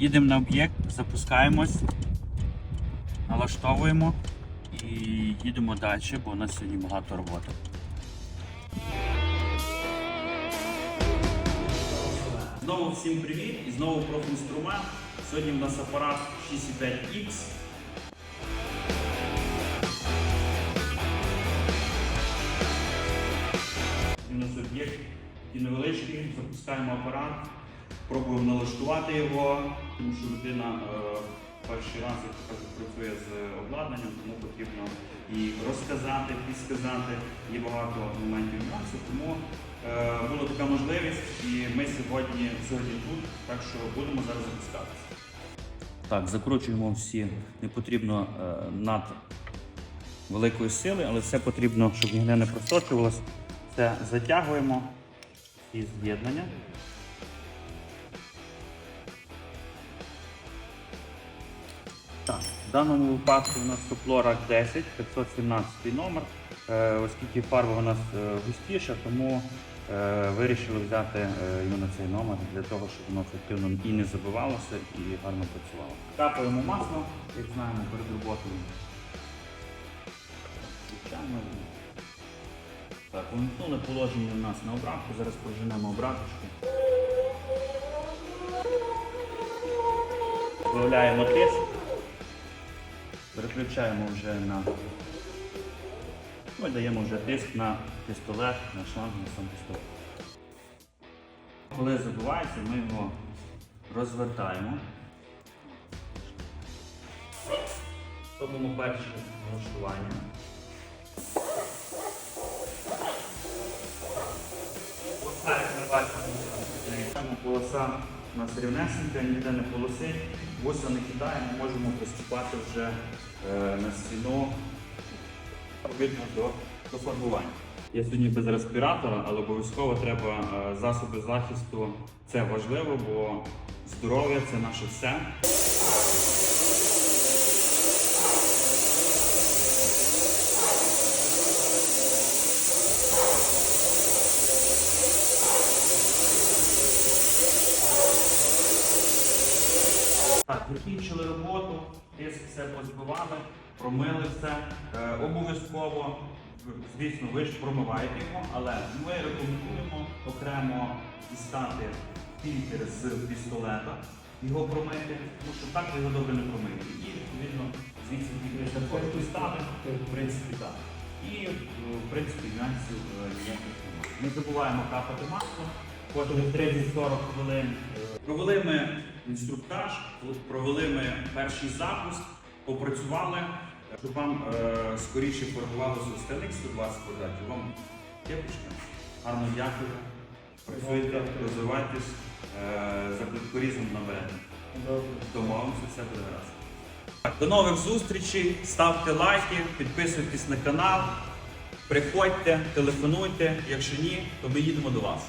Їдемо на об'єкт, запускаємось, налаштовуємо і їдемо далі, бо у нас сьогодні багато роботи. Знову всім привіт і знову профінструмент. Сьогодні в нас апарат 6,5X. У нас об'єкт такий невеличкий, запускаємо апарат, пробуємо налаштувати його, тому що людина е, перший раз як то кажуть, працює з обладнанням, тому потрібно і розказати, підсказати. Є багато моментів нюансів, тому е, була така можливість, і ми сьогодні, сьогодні тут, так що будемо зараз запускатися. Так, закручуємо всі, не потрібно е, над великої сили, але все потрібно, щоб ніде не просочувалось. Це затягуємо і з'єднання. В даному випадку у нас Соплора 10, 517 номер. Е, оскільки фарба у нас е, густіша, тому е, вирішили взяти е, іменно цей номер для того, щоб воно ефективно і не забивалося, і гарно працювало. Капаємо масло, як знаємо, перед роботою. Так, вимкнули положення у нас на обратку, зараз проженемо обраточку. Виявляємо тиск. Переключаємо вже на. Ну даємо вже тиск на пістолет, на шланг, на сам пістолет. Коли забувається, ми його розвертаємо. Робимо перше налаштування. Ось як ми бачимо, полоса у нас рівнесенька, ніде не полосить, вуса не кидає, ми можемо приступати вже е, на стіну відповідно до, до фарбування. Я сьогодні без респіратора, але обов'язково треба е, засоби захисту. Це важливо, бо здоров'я це наше все. Так, закінчили роботу, тиск все позбивали, промили все. Е, обов'язково, звісно, ви ж промиваєте його, але ми рекомендуємо окремо дістати фільтр з пістолета, його промити, тому що так ви його добре не промиєте. І відповідно звідси фільтр ставити, в принципі, так. І е, в принципі нюансів е, ніяких немає. Не забуваємо капати масло. Кожні 30-40 хвилин. Провели ми інструктаж, провели ми перший запуск, попрацювали, щоб вам е, скоріше формувалося остальних 120 квадратів. Вам кепочка. Гарно дякую. Працюйте, розвивайтесь, е, за плиткорізом наберете. Домовимося, все буде гаразд. До нових зустрічей, ставте лайки, підписуйтесь на канал, приходьте, телефонуйте. Якщо ні, то ми їдемо до вас.